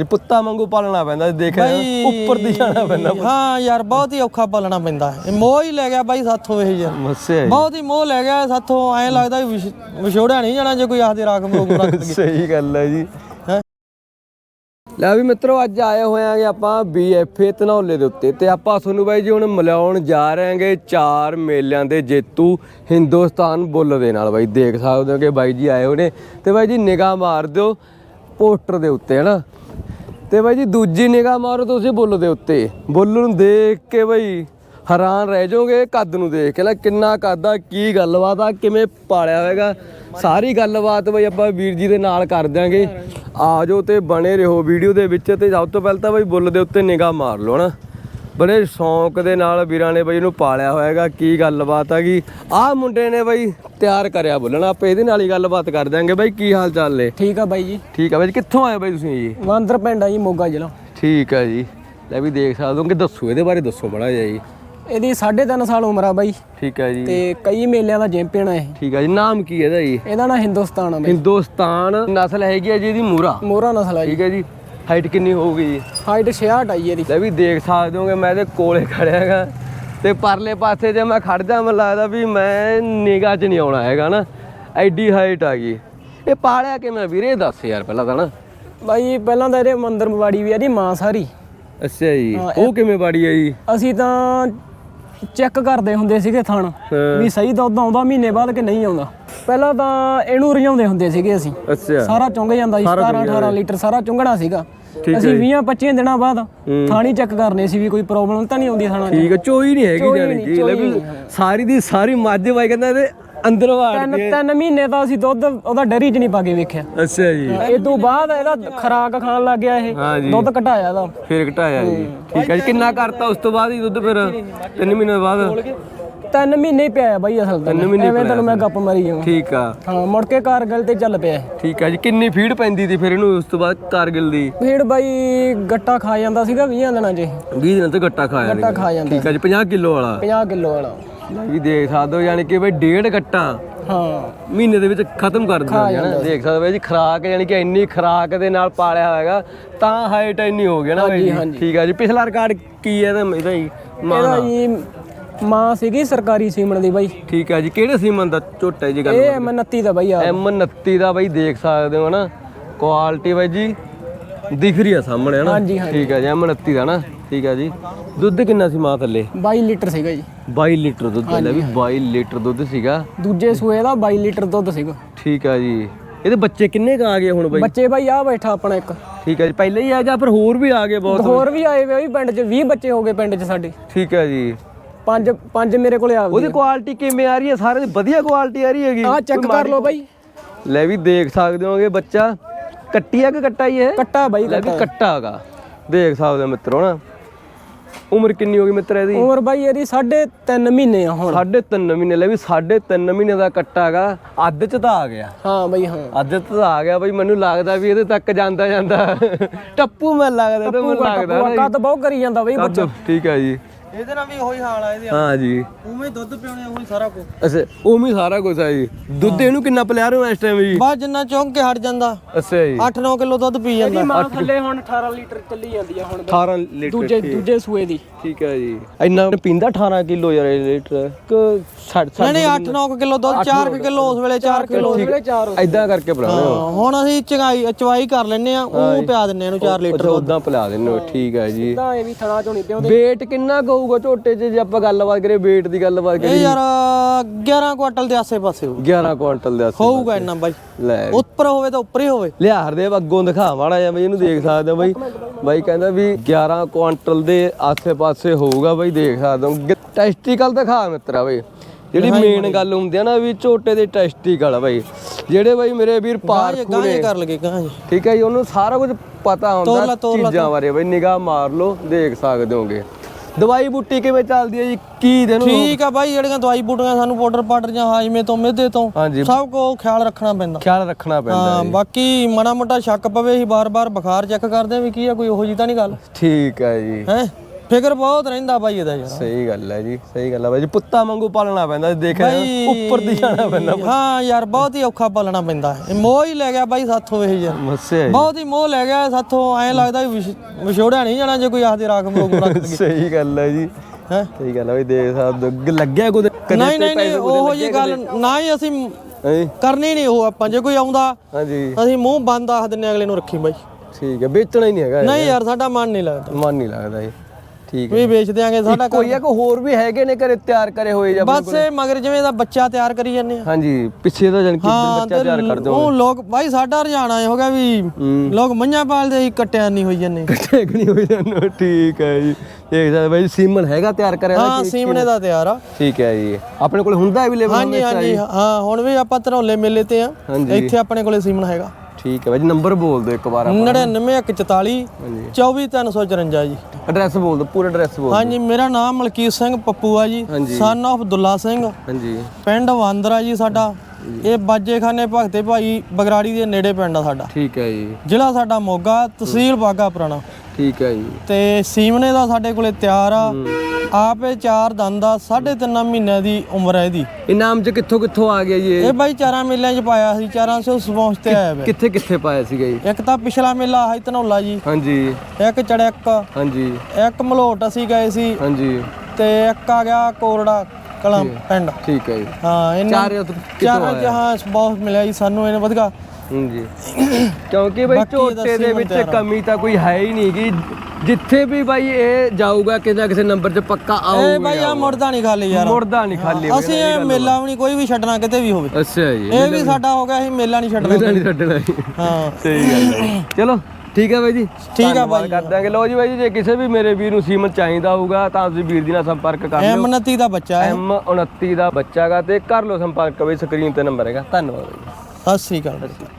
ਜੇ ਪੁੱਤਾਂ ਵਾਂਗੂ ਪਾਲਣਾ ਪੈਂਦਾ ਦੇਖ ਬਾਈ ਉੱਪਰ ਦੀ ਜਾਣਾ ਪੈਂਦਾ ਹਾਂ ਯਾਰ ਬਹੁਤ ਹੀ ਔਖਾ ਪਾਲਣਾ ਪੈਂਦਾ। ਇਹ ਮੋਹ ਹੀ ਲੈ ਗਿਆ ਬਾਈ ਸਾਥੋਂ ਇਹ ਯਾਰ ਮੱਸੇ ਬਹੁਤ ਹੀ ਮੋਹ ਲੈ ਗਿਆ ਸਾਥੋਂ ਐਂ ਲੱਗਦਾ ਵੀ ਵਿਛ- ਵਿਛੋੜਿਆ ਨਹੀਂ ਜਾਣਾ ਜੇ ਕੋਈ ਆਖਦੇ ਰਾਖ ਮਰੋਗ ਰੱਖ ਸਹੀ ਗੱਲ ਹੈ ਜੀ। ਹੈਂ? ਲੈ ਵੀ ਮਿੱਤਰੋ ਅੱਜ ਆਏ ਹੋਏ ਆਂਗੇ ਆਪਾਂ ਬੀਐਫਏ ਧਨੌਲੇ ਦੇ ਉੱਤੇ ਤੇ ਆਪਾਂ ਤੁਹਾਨੂੰ ਬਾਈ ਜੀ ਹੁਣ ਮਿਲਾਉਣ ਜਾ ਰਹੇ ਆਂਗੇ ਚਾਰ ਮੇਲਿਆਂ ਦੇ ਜੇਤੂ ਹਿੰਦੁਸਤਾਨ ਬੁੱਲ ਦੇ ਨਾਲ ਬਾਈ। ਦੇਖ ਸਕਦੇ ਹੋ ਕਿ ਬਾਈ ਜੀ ਆਏ ਹੋਏ ਨੇ ਤੇ ਬਾਈ ਜੀ ਨਿਗਾਹ ਮਾਰ ਦਿਓ ਪੋਸਟਰ ਦੇ ਉੱਤੇ ਹਨਾ? ਤੇ ਬਾਈ ਜੀ ਦੂਜੀ ਨਿਗਾਹ ਮਾਰੋ ਤੁਸੀਂ ਬੁੱਲ ਦੇ ਉੱਤੇ। ਬੁੱਲ ਨੂੰ ਦੇਖ ਕੇ ਬਾਈ ਹੈਰਾਨ ਰਹਿ ਜਾਓਗੇ ਕੱਦ ਨੂੰ ਦੇਖ ਕੇ। ਲੈ ਕਿੰਨਾ ਕੱਦ ਆ, ਕੀ ਗੱਲਬਾਤ ਆ, ਕਿਵੇਂ ਪਾਲਿਆ ਹੋਏਗਾ। ਸਾਰੀ ਗੱਲਬਾਤ ਬਈ ਆਪਾਂ ਵੀਰ ਜੀ ਦੇ ਨਾਲ ਕਰ ਦਿਆਂਗੇ। ਆ ਜਾਓ ਤੇ ਬਣੇ ਰਹੋ ਵੀਡੀਓ ਦੇ ਵਿੱਚ ਤੇ ਸਭ ਤੋਂ ਪਹਿਲਾਂ ਤਾਂ ਬਈ ਬੁੱਲ ਦੇ ਉੱਤੇ ਨਿਗਾਹ ਮਾਰ ਲਓ ਹਨਾ। ਬੜੇ ਸ਼ੌਂਕ ਦੇ ਨਾਲ ਵੀਰਾਂ ਨੇ ਬਾਈ ਇਹਨੂੰ ਪਾਲਿਆ ਹੋਇਆਗਾ ਕੀ ਗੱਲਬਾਤ ਹੈਗੀ? ਆਹ ਮੁੰਡੇ ਨੇ ਬਾਈ ਤਿਆਰ ਕਰਿਆ ਬੁੱਲਣਾ ਆਪਾਂ ਇਹਦੇ ਨਾਲ ਹੀ ਗੱਲਬਾਤ ਕਰ ਦਿਆਂਗੇ ਬਾਈ ਕੀ ਹਾਲ ਚਾਲ ਨੇ? ਠੀਕ ਆ ਬਾਈ ਜੀ। ਠੀਕ ਆ ਬਾਈ ਜੀ, ਕਿੱਥੋਂ ਆਏ ਬਾਈ ਤੁਸੀਂ ਜੀ? ਵਾਂਦਰ ਪਿੰਡ ਆ ਜੀ ਮੋਗਾ ਜ਼ਿਲ੍ਹਾ। ਠੀਕ ਆ ਜੀ। ਲੈ ਵੀ ਦੇਖ ਸਕਦੇ ਹੋ ਕਿ ਦੱਸੋ ਇਹਦੇ ਬਾਰੇ ਦੱਸੋ ਬੜਾ ਜੀ। ਇਹਦੀ 3.5 ਸਾਲ ਉਮਰ ਆ ਬਾਈ। ਠੀਕ ਹੈ ਜੀ। ਤੇ ਕਈ ਮੇਲਿਆਂ ਦਾ ਚੈਂਪੀਅਨ ਆ ਇਹ। ਠੀਕ ਹੈ ਜੀ ਨਾਮ ਕੀ ਹੈ ਇਹਦਾ ਜੀ? ਇਹਦਾ ਨਾਂ ਹਿੰਦੁਸਤਾਨ ਆ ਬਾਈ। ਹਿੰਦੁਸਤਾਨ ਨਸਲ ਹੈਗੀ ਹੈ ਜੀ ਇਹਦੀ ਮੂਰਾ। ਮੋਹਰਾ ਨਸਲ ਆ ਜੀ। ਠੀਕ ਹੈ ਜੀ। ਹਾਈਟ ਕਿੰਨੀ ਹੋਊਗੀ ਜੀ? ਹਾਈਟ 66 ਆਈ ਇਹਦੀ। ਲੈ ਵੀ ਦੇਖ ਸਕਦੇ ਹੋਗੇ ਮੈਂ ਇਹਦੇ ਕੋਲੇ ਖੜਿਆ ਹੈਗਾ। ਤੇ ਪਰਲੇ ਪਾਸੇ ਜੇ ਮੈਂ ਖੜ ਜਾ ਮੈਨੂੰ ਲੱਗਦਾ ਵੀ ਮੈਂ ਨਿਗਾਹ 'ਚ ਨਹੀਂ ਆਉਣਾ ਹੈਗਾ ਨਾ। ਐਡੀ ਹਾਈਟ ਆ ਗਈ। ਇਹ ਪਾਲਿਆ ਕਿਵੇਂ ਵੀਰੇ? ਦੱਸ ਯਾਰ ਪਹਿਲਾਂ ਤਾਂ ਨਾ। ਬਾਈ ਪਹਿਲਾਂ ਤਾਂ ਇਹਦੇ ਮੰਦਰ ਮਵਾੜੀ ਵੀ ਆ ਇਹਦੀ ਮਾਂ ਸਾਰੀ। ਅੱਛਾ ਜੀ। ਉਹ ਕਿਵੇਂ ਬਾੜੀ ਹੈ ਜੀ? ਅਸੀਂ ਤਾਂ ਚੈੱਕ ਕਰਦੇ ਹੁੰਦੇ ਸੀਗੇ ਥਣ। ਵੀ ਸਹੀ ਦੁੱਧ ਆਉਂਦਾ ਮਹੀਨੇ ਬਾਅਦ ਕਿ ਨਹੀਂ ਆਉਂਦਾ। ਪਹਿਲਾਂ ਤਾਂ ਇਹਨੂੰ ਰਜਾਉਂਦੇ ਹੁੰਦੇ ਸੀਗੇ ਅਸੀਂ। ਅੱਛਾ। ਸਾਰਾ ਚੁੰਗ ਜਾਂਦਾ ਸੀ 17 18 ਲੀਟਰ ਸਾਰਾ ਚੁੰਗਣਾ ਸੀਗਾ। ਅਸੀਂ 20 25 ਦਿਨਾਂ ਬਾਅਦ ਥਾਣੀ ਚੈੱਕ ਕਰਨੇ ਸੀ ਵੀ ਕੋਈ ਪ੍ਰੋਬਲਮ ਤਾਂ ਨਹੀਂ ਆਉਂਦੀ ਥਾਣਾ ਠੀਕ ਹੈ ਚੋਈ ਨਹੀਂ ਹੈਗੀ ਜਾਨੀ ਲੈ ਵੀ ਨਹੀਂ, ਸਾਰੀ ਦੀ ਸਾਰੀ ਮੱਝ ਬਾਈ ਕਹਿੰਦਾ ਅੰਦਰ ਵਾੜ ਤਿੰਨ ਤਿੰਨ ਮਹੀਨੇ ਤਾਂ ਅਸੀਂ ਦੁੱਧ ਉਹਦਾ ਡੈਰੀ 'ਚ ਨਹੀਂ ਪਾ ਕੇ ਵੇਖਿਆ। ਅੱਛਾ ਜੀ। ਇਹ ਤੋਂ ਬਾਅਦ ਇਹਦਾ ਖਰਾਕ ਖਾਣ ਲੱਗ ਗਿਆ ਇਹ। ਹਾਂ ਜੀ। ਦੁੱਧ ਘਟਾਇਆ ਇਹਦਾ। ਫਿਰ ਘਟਾਇਆ ਜੀ। ਠੀਕ ਹੈ ਜੀ। ਕਿੰਨਾ ਕਰਤਾ ਉਸ ਤੋਂ ਬਾਅਦ ਹੀ ਦੁੱਧ ਫਿਰ? 3 ਮਹੀਨੇ ਬਾਅਦ? ਤਿੰਨ ਮਹੀਨੇ ਹੀ ਪਿਆ ਬਾਈ ਅਸਲ ਤਾਂ। ਤਿੰਨ ਮਹੀਨੇ ਐਵੇਂ ਤੈਨੂੰ ਮੈਂ ਗੱਪ ਮਾਰੀ ਜਾਵਾਂ। ਠੀਕ ਆ। ਹਾਂ ਮੁੜ ਕੇ ਕਾਰਗਲ ਤੇ ਚੱਲ ਪਿਆ ਇਹ। ਠੀਕ ਹੈ ਜੀ। ਕਿੰਨੀ ਫੀਡ ਪੈਂਦੀ ਸੀ ਫਿਰ ਇਹਨੂੰ ਉਸ ਤੋਂ ਬਾਅਦ ਕਾਰਗਿਲ ਦੀ? ਭੀੜ ਬਾਈ ਗੱਟਾ ਖਾ ਜਾਂਦਾ ਸੀਗਾ 20 ਦਿਨਾਂ 'ਚ ਇਹ। 20 ਦਿਨਾਂ ਤੋਂ ਗੱਟਾ ਖਾਇਆ ਗੱਟਾ ਖਾ ਜਾਂਦਾ। ਠੀਕ ਹੈ ਜੀ। 50 ਕਿਲੋ ਵਾਲਾ? 50 ਕਿਲੋ ਵਾਲਾ। ਵੀ ਦੇਖ ਸਕਦੇ ਹੋ ਯਾਨੀ ਕਿ ਬਈ ਡੇਢ ਗੱਟਾ ਹਾਂ। ਮਹੀਨੇ ਦੇ ਵਿੱਚ ਖਤਮ ਕਰ ਦਿੰਦਾ ਹੈ ਨਾ ਦੇਖ ਸਕਦੇ ਹੋ ਜੀ ਖਰਾਕ ਯਾਨੀ ਕਿ ਇੰਨੀ ਖਰਾਕ ਦੇ ਨਾਲ ਪਾਲਿਆ ਹੋਏਗਾ ਤਾਂ ਹਾਈਟ ਇੰਨੀ ਹੋ ਗਈ ਨਾ ਬਈ। ਠੀਕ ਹੈ ਜੀ ਪਿਛਲਾ ਰਿਕਾਰਡ ਕੀ ਹੈ ਇਹਦਾ ਜੀ? ਮਾਂ ਇਹਦਾ। ਜੀ ਮਾਂ ਸੀਗੀ ਸਰਕਾਰੀ ਸੀਮਨ ਦੀ ਬਾਈ। ਠੀਕ ਹੈ ਜੀ ਕਿਹੜੇ ਸੀਮਨ ਦਾ ਝੋਟਾ ਜੀ ਗੱਲ ਇਹ M29 ਦਾ ਬਾਈ ਆ। M29 ਦਾ ਬਾਈ ਦੇਖ ਸਕਦੇ ਹੋ ਨਾ ਕੁਆਲਿਟੀ ਬਾਈ ਜੀ ਦਿਖ ਰਹੀ ਆ ਸਾਹਮਣੇ ਹਨਾ। ਠੀਕ ਹੈ ਜੀ M29 ਦਾ ਨਾ। ਠੀਕ ਹੈ ਜੀ। ਦੁੱਧ ਕਿੰਨਾ ਸੀ ਮਾਂ ਥੱਲੇ? 22 ਲੀਟਰ ਸੀਗਾ ਜੀ। 22 ਲੀਟਰ ਦੁੱਧ ਲੈ ਵੀ 22 ਲੀਟਰ ਦੁੱਧ ਸੀਗਾ। ਦੂਜੇ ਸੂਏ ਦਾ 22 ਲੀਟਰ ਦੁੱਧ ਸੀਗਾ। ਠੀਕ ਆ ਜੀ। ਇਹਦੇ ਬੱਚੇ ਕਿੰਨੇ ਕ ਆ ਗਏ ਹੁਣ ਬਾਈ? ਬੱਚੇ ਬਾਈ ਆ ਬੈਠਾ ਆਪਣਾ ਇੱਕ। ਠੀਕ ਹੈ ਜੀ। ਪਹਿਲੇ ਹੀ ਆ ਜਾਂ ਫਿਰ ਹੋਰ ਵੀ ਆ ਗਏ ਬਹੁਤ ਹੋਰ ਵੀ ਆਏ ਵੇ ਵੀ ਪਿੰਡ 'ਚ 20 ਬੱਚੇ ਹੋ ਗਏ ਪਿੰਡ 'ਚ ਸਾਡੇ। ਠੀਕ ਹੈ ਜੀ। ਪੰਜ ਪੰਜ ਮੇਰੇ ਕੋਲੇ ਆ ਉਹਦੀ ਕੁਆਲਿਟੀ ਕਿਵੇਂ ਆ ਰਹੀ ਹੈ? ਸਾਰੇ ਦੀ ਵਧੀਆ ਕੁਆਲਿਟੀ ਆ ਰਹੀ ਹੈਗੀ। ਆ ਚੈੱਕ ਕਰ ਲਓ ਬਾਈ। ਲੈ ਵੀ ਦੇਖ ਸਕਦੇ ਹੋਗੇ ਬੱਚਾ। ਕੱਟੀ ਆ ਕਿ ਕੱਟਾ ਹੀ ਇਹ? ਕੱਟਾ ਬਾਈ ਲੈ ਵੀ ਕੱਟਾ ਹੈਗਾ। ਦੇਖ ਸਕਦੇ ਹੋ ਮਿੱਤਰੋ ਨਾ। ਉਮਰ ਕਿੰਨੀ ਹੋ ਗਈ ਮਿੱਤਰ ਇਹਦੀ? ਉਮਰ ਬਾਈ ਇਹਦੀ ਸਾਢੇ ਤਿੰਨ ਮਹੀਨੇ ਆ ਹੁਣ। ਸਾਢੇ ਤਿੰਨ ਮਹੀਨੇ ਲੈ ਵੀ ਸਾਢੇ ਤਿੰਨ ਮਹੀਨੇ ਦਾ ਕੱਟਾ ਹੈਗਾ। ਅੱਧ ਚ ਤਾਂ ਆ ਗਿਆ। ਹਾਂ ਬਾਈ ਹਾਂ। ਅੱਧ ਚ ਤਾਂ ਆ ਗਿਆ ਬਈ ਮੈਨੂੰ ਲੱਗਦਾ ਵੀ ਇਹਦੇ ਤੱਕ ਜਾਂਦਾ ਜਾਂਦਾ। ਟੱਪੂ ਮੈਨੂੰ ਲੱਗਦਾ ਮੈਨੂੰ ਲੱਗਦਾ ਕੱਦ ਬਹੁਤ ਕਰੀ ਜਾਂਦਾ ਬਾਈ ਕੱਦ ਠੀਕ ਹੈ ਜੀ। ਇਹਦੇ ਨਾਲ ਵੀ ਉਹੀ ਹਾਲ ਆ ਇਹਦੇ ਹਾਂ ਜੀ। ਉਵੇਂ ਦੁੱਧ ਪਿਉਣੇ ਉਹੀ ਸਾਰਾ ਕੁਝ ਅੱਛਾ ਉਵੇਂ ਹੀ ਸਾਰਾ ਕੁਝ ਹੈ ਜੀ। ਦੁੱਧ ਇਹਨੂੰ ਕਿੰਨਾ ਪਿਲਾ ਰਹੇ ਹੋ ਇਸ ਟਾਈਮ ਜੀ? ਬਾਅਦ ਜਿੰਨਾ ਚੌਂਕ ਕੇ ਹਟ ਜਾਂਦਾ। ਅੱਛਾ ਜੀ। 8-9 ਕਿਲੋ ਦੁੱਧ ਪੀ ਜਾਂਦਾ। ਮਾਂ ਥੱਲੇ ਹੁਣ 18 ਲੀਟਰ ਚੱਲੀ ਜਾਂਦੀ ਆ ਹੁਣ। 18 ਲੀਟਰ ਦੂਜੇ ਦੂਜੇ ਸੂਏ ਦੀ। ਠੀਕ ਹੈ ਜੀ। ਇੰਨਾ ਪੀਂਦਾ 18 ਕਿਲੋ ਯਾਰ ਲੀਟਰ। ਕਿ 60 ਨਹੀਂ ਨਹੀਂ 8-9 ਕਿਲੋ ਦੁੱਧ 4 ਕਿਲੋ। ਉਸ ਵੇਲੇ 4 ਕਿਲੋ। ਜਿਹੜੇ ਚਾਰ ਐਦਾਂ ਕਰਕੇ ਪਿਲਾਉਂਦੇ ਹੋ ਹੁਣ ਅਸੀਂ ਚੰਗਾਈ ਚਵਾਈ ਕਰ ਲੈਨੇ ਆ ਉਹ ਪਿਆ ਦਿੰਨੇ ਇਹਨੂੰ 4 ਲੀਟਰ ਅੱਛਾ ਉਦਾਂ ਪਿਲਾ ਦਿੰਦੇ ਹੋ ਠੀਕ ਹੈ ਜੀ। ਤਾਂ ਇਹ ਵੀ ਥਣਾ ਚੋਂ ਨਹੀਂ ਪਿਉਂਦੇ weight ਕਿੰਨਾ ਕੁ ਹੋਊਗਾ ਝੋਟੇ 'ਚ ਜੇ ਆਪਾਂ ਗੱਲਬਾਤ ਕਰੀਏ weight ਦੀ ਗੱਲਬਾਤ ਇਹ ਕਰੀਏ। ਯਾਰ 11 ਕੁਆਟਲ ਦੇ ਆਸੇ-ਪਾਸੇ ਹੋਊ। 11 ਕੁਇੰਟਲ ਦੇ ਆਸੇ ਹੋਊਗਾ ਇੰਨਾ ਬਾਈ। ਲੈ। ਉੱਪਰ ਹੋਵੇ ਤਾਂ ਉੱਪਰ ਹੀ ਹੋਵੇ। ਲਿਆ ਹਰਦੇਵ ਅੱਗੋਂ ਦਿਖਾ ਮਾੜਾ ਜਿਹਾ ਬਈ ਇਹਨੂੰ ਦੇਖ ਸਕਦੇ ਹੋ ਬਈ। ਬਾਈ ਕਹਿੰਦਾ ਵੀ 11 ਕੁਆਂਟਲ ਦੇ ਆਸੇ-ਪਾਸੇ ਹੋਊਗਾ ਬਈ ਦੇਖ ਸਕਦੇ ਹੋ। ਟੈਸਟੀਕਲ ਦਿਖਾ ਮਿੱਤਰਾ ਬਈ। ਜਿਹੜੀ ਮੇਨ ਗੱਲ ਹੁੰਦੀ ਆ ਨਾ ਵੀ ਝੋਟੇ ਦੇ ਟੈਸਟੀਕਲ ਬਈ। ਜਿਹੜੇ ਬਈ ਮੇਰੇ ਵੀਰ ਪਾਰਖੂ ਗਾਂ ਨੇ ਜੇ ਕਰ ਲਗੇ ਗਾਂ ਜੇ। ਠੀਕ ਹੈ ਜੀ ਉਹਨੂੰ ਸਾਰਾ ਕੁਝ ਪਤਾ ਤੋਰ ਹੁੰਦਾ ਲਾ, ਤੋਰ ਲਾ, ਚੀਜ਼ਾਂ ਬਾਰੇ ਬਈ ਨਿਗਾਹ ਮਾਰ ਲਓ ਦੇਖ ਸਕਦੇ ਹੋਗੇ। ਦਵਾਈ ਬੂਟੀ ਕਿਵੇਂ ਚੱਲਦੀ ਹੈ ਜੀ? ਕੀ ਦਿਨ ਠੀਕ ਆ ਬਾਈ ਜਿਹੜੀਆਂ ਦਵਾਈ ਬੂਟੀਆਂ ਸਾਨੂੰ ਪਾਊਡਰ ਪਾਊਡਰ ਜਾਂ ਹਾਜਮੇ ਤੋਂ ਮਿਹਦੇ ਤੋਂ ਸਭ ਕੋ ਖਿਆਲ ਰੱਖਣਾ ਪੈਂਦਾ। ਖਿਆਲ ਰੱਖਣਾ ਪੈਂਦਾ ਹਾਂ ਬਾਕੀ ਮਾੜਾ ਮੋਟਾ ਸ਼ੱਕ ਪਵੇ ਅਸੀਂ ਬਾਰ-ਬਾਰ ਬੁਖਾਰ ਚੈੱਕ ਕਰਦੇ ਆ ਵੀ ਕੀ ਆ ਕੋਈ ਉਹੋ ਜੀ ਤਾਂ ਨਹੀਂ ਗੱਲ? ਠੀਕ ਹੈ ਜੀ। ਹੈ? ਫਿਕਰ ਬਹੁਤ ਰਹਿੰਦਾ ਬਾਈ ਇਹਦਾ ਯਾਰ। ਸਹੀ ਗੱਲ ਹੈ ਜੀ ਸਹੀ ਗੱਲ ਹੈ ਬਾਈ ਜੀ। ਪੁੱਤਾਂ ਵਾਂਗੂ ਪਾਲਣਾ ਪੈਂਦਾ ਦੇਖਿਆ ਬਾਈ ਉੱਪਰ ਦੀ ਜਾਣਾ ਪੈਂਦਾ। ਹਾਂ ਯਾਰ ਬਹੁਤ ਹੀ ਔਖਾ ਪਾਲਣਾ ਪੈਂਦਾ ਇਹ ਮੋਹ ਹੀ ਲੈ ਗਿਆ ਬਾਈ ਸਾਥੋਂ ਇਹ ਯਾਰ। ਮੱਸੇ ਬਹੁਤ ਹੀ ਮੋਹ ਲੈ ਗਿਆ ਸਾਥੋਂ। ਐਂ ਲੱਗਦਾ ਵੀ ਵਿਛ- ਵਿਛੋੜਿਆ ਨਹੀਂ ਜਾਣਾ ਜੇ ਕੋਈ ਆਖਦੇ ਰਾਖ ਮੋਗ ਰੱਖ ਸਹੀ ਗੱਲ ਹੈ ਜੀ। ਹੈ? ਸਹੀ ਗੱਲ ਹੈ ਬਾਈ ਦੇਖ ਸਕਦੇ ਹੋ। ਲੱਗਿਆ ਕੁਦੇ ਨਹੀਂ ਨਹੀਂ ਨਹੀਂ ਉਹੋ ਜੀ ਗੱਲ ਨਾ ਹੀ ਅਸੀਂ ਹਾਂਜੀ ਕਰਨੀ ਨਹੀਂ ਉਹ ਆਪਾਂ ਜੇ ਕੋਈ ਆਉਂਦਾ ਹਾਂਜੀ। ਅਸੀਂ ਮੂੰਹ ਬੰਦ ਆਖ ਦਿੰਨੇ ਅਗਲੇ ਨੂੰ ਰੱਖੀ ਬਾਈ। ਠੀਕ ਹੈ ਵੇਚਣਾ ਹੀ ਨਹੀਂ ਹੈਗਾ ਇਹ। ਨਹੀਂ ਯਾਰ ਸਾਡਾ ਮਨ ਨਹੀਂ ਲੱਗਦਾ। ਮਨ ਨਹੀਂ ਲੱਗਦਾ ਜੀ। ਠੀਕ ਹੈ ਵੀ ਵੇਚ ਦਿਆਂਗੇ ਸਾਡਾ ਕੋਈ ਆ ਕੋ ਹੋਰ ਵੀ ਹੈਗੇ ਨੇ ਘਰੇ ਤਿਆਰ ਕਰੇ ਹੋਏ ਜਾਂ ਬਸ ਇਹ ਮਗਰ ਜਿਵੇਂ ਦਾ ਬੱਚਾ ਤਿਆਰ ਕਰੀ ਜਾਂਦੇ ਆ। ਹਾਂਜੀ ਪਿੱਛੇ ਤਾਂ ਜਨ ਕਿ ਹਾਂ ਬੱਚਾ ਤਿਆਰ ਕਰ ਦਿਓ ਉਹ ਲੋਕ ਬਾਈ ਸਾਡਾ ਰੁਝਾਨ ਆਏ ਹੋਗਾ ਵੀ ਹੂੰ। ਲੋਕ ਮੰਝਾਂ ਪਾਲਦੇ ਹੀ ਕੱਟਿਆ ਨਹੀਂ ਹੋਈ ਜਾਂਦੇ। ਟੇਕ ਨਹੀਂ ਹੋਈ ਜਾਨੋ ਠੀਕ ਹੈ ਜੀ। ਦੇਖ ਸਕਦੇ ਬਾਈ ਸੀਮਨ ਹੈਗਾ ਤਿਆਰ ਕਰਿਆ ਹਾਂ ਸੀਮਣੇ ਦਾ ਤਿਆਰ ਆ। ਠੀਕ ਹੈ ਜੀ। ਆਪਣੇ ਕੋਲ ਹੁੰਦਾ ਅਵੇਲੇਬਲ ਹਾਂਜੀ ਹਾਂਜੀ ਹਾਂ ਹੁਣ ਵੀ ਆਪਾਂ ਧਰੌਲੇ ਮੇਲੇ ਤੇ ਆ। ਇੱਥੇ ਆਪਣੇ ਕੋਲੇ ਸੀਮਨ ਹੈਗਾ। ਠੀਕ ਹੈ ਬਾਈ ਜੀ ਨੰਬਰ ਬੋਲ ਦਿਓ ਇੱਕ ਵਾਰ ਆਪਾਂ 99144 ਹਾਂਜੀ। 24354 ਜੀ। ਐਡਰੈਸ ਬੋਲ ਦਿਓ ਪੂਰਾ ਐਡਰੈਸ ਬੋਲ ਹਾਂਜੀ ਮੇਰਾ ਨਾਮ ਮਲਕੀਤ ਸਿੰਘ ਪੱਪੂ ਆ ਜੀ। ਸਨ of ਦੁੱਲਾ ਸਿੰਘ। ਹਾਂਜੀ। ਪਿੰਡ ਵਾਂਦਰਾ ਜੀ ਸਾਡਾ। ਇਹ ਬਾਜੇਖਾਨੇ ਭਗਤੇ ਭਾਈ ਬਗਰਾੜੀ ਦੇ ਨੇੜੇ ਪਿੰਡ ਆ ਸਾਡਾ। ਠੀਕ ਹੈ ਜੀ। ਜ਼ਿਲ੍ਹਾ ਸਾਡਾ ਮੋਗਾ ਤਹਿਸੀਲ ਬਾਗਾ ਪੁਰਾਣਾ। ਠੀਕ ਹੈ ਜੀ। ਤੇ ਸੀਮਨੇ ਦਾ ਸਾਡੇ ਕੋਲੇ ਤਿਆਰ ਆ। ਆਪੇ ਚਾਰ ਦੰਦ ਆ ਸਾਢੇ ਤਿੰਨ ਮਹੀਨਿਆਂ ਦੀ ਉਮਰ ਹੈ ਇਹਦੀ। ਇਨਾਮ ਚ ਕਿੱਥੋਂ ਕਿੱਥੋਂ ਆ ਗਿਆ ਜੀ ਇਹ? ਇਹ ਬਾਈ ਚਾਰਾਂ ਮੇਲਿਆਂ 'ਚ ਪਾਇਆ ਸੀ ਚਾਰਾਂ ਸੌ ਸਪੌਂਸ ਤੇ ਆਇਆ ਵੇ। ਕਿੱਥੇ ਕਿੱਥੇ ਪਾਇਆ ਸੀਗਾ ਜੀ? ਇੱਕ ਤਾਂ ਪਿਛਲਾ ਮੇਲਾ ਆਹੀ ਧਨੌਲਾ ਜੀ। ਹਾਂਜੀ। ਇੱਕ ਚੜੈਕ ਹਾਂਜੀ। ਇੱਕ ਮਲੋਟ ਅਸੀਂ ਗਏ ਸੀ। ਹਾਂਜੀ। ਤੇ ਇੱਕ ਆ ਗਿਆ ਕੋਰੜਾ ਕਲਾਂ ਪਿੰਡ। ਠੀਕ ਹੈ ਜੀ। ਹਾਂ ਇਹਨਾਂ ਚਾਰ ਤੋਂ ਚਾਰਾਂ ਚ ਹਾਂ ਸਪੌਂਸ ਮਿਲਿਆ ਜੀ ਸਾਨੂੰ ਇਹਨੇ ਵਧੀਆ ਹਾਂਜੀ। ਕਿਉਂਕਿ ਬਈ ਬਾਕੀ ਇਹਦਾ ਝੋਟੇ ਦੇ ਸੀਮਨ ਵਿੱਚ ਤਿਆਰ ਆ। ਕਮੀ ਤਾਂ ਕੋਈ ਹੈ ਹੀ ਨਹੀਂ ਕਿ ਜਿੱਥੇ ਵੀ ਬਾਈ ਇਹ ਜਾਊਗਾ ਕਿਸੇ ਨਾ ਕਿਸੇ ਨੰਬਰ 'ਚ ਪੱਕਾ ਇਹ ਆਊਗਾ ਬਾਈ ਆ ਮੁੜਦਾ ਨਹੀਂ ਖਾਲੀ ਯਾਰ। ਮੁੜਦਾ ਨਹੀਂ ਖਾਲੀ ਅਸੀਂ ਇਹ ਮੇਲਾ ਵੀ। ਨਹੀਂ ਕੋਈ ਵੀ ਛੱਡਣਾ ਕਿਤੇ ਵੀ ਹੋਵੇ। ਅੱਛਾ ਜੀ ਇਹ ਵੀ ਸਾਡਾ ਹੋ ਗਿਆ ਅਸੀਂ ਮੇਲਾ ਨਹੀਂ ਛੱਡਣਾ ਮੇਰਾ ਨਹੀਂ ਛੱਡਣਾ ਜੀ। ਹਾਂ। ਸਹੀ ਗੱਲ ਹੈ ਚਲੋ ਠੀਕ ਹੈ ਬਾਈ ਜੀ। ਠੀਕ ਆ ਧੰਨਵਾਦ ਬਾਈ। ਕਰ ਦਾਂਗੇ ਲੋ ਜੀ ਬਾਈ ਜੀ ਜੇ ਕਿਸੇ ਵੀ ਮੇਰੇ ਵੀਰ ਨੂੰ ਸੀਮਨ ਚਾਹੀਦਾ ਹੋਊਗਾ ਤਾਂ ਤੁਸੀਂ ਵੀਰ ਜੀ ਨਾਲ ਸੰਪਰਕ ਕਰ ਲਿਓ। M29 ਦਾ ਬੱਚਾ ਹੈ। M29 ਦਾ ਬੱਚਾ ਗਾ ਤੇ ਕਰ ਲਓ ਸੰਪਰਕ ਬਈ ਸਕਰੀਨ ਤੇ ਨੰਬਰ ਹੈਗਾ। ਧੰਨਵਾਦ ਬਾਈ ਜੀ। ਸਤਿ ਸ੍ਰੀ ਅਕਾਲ।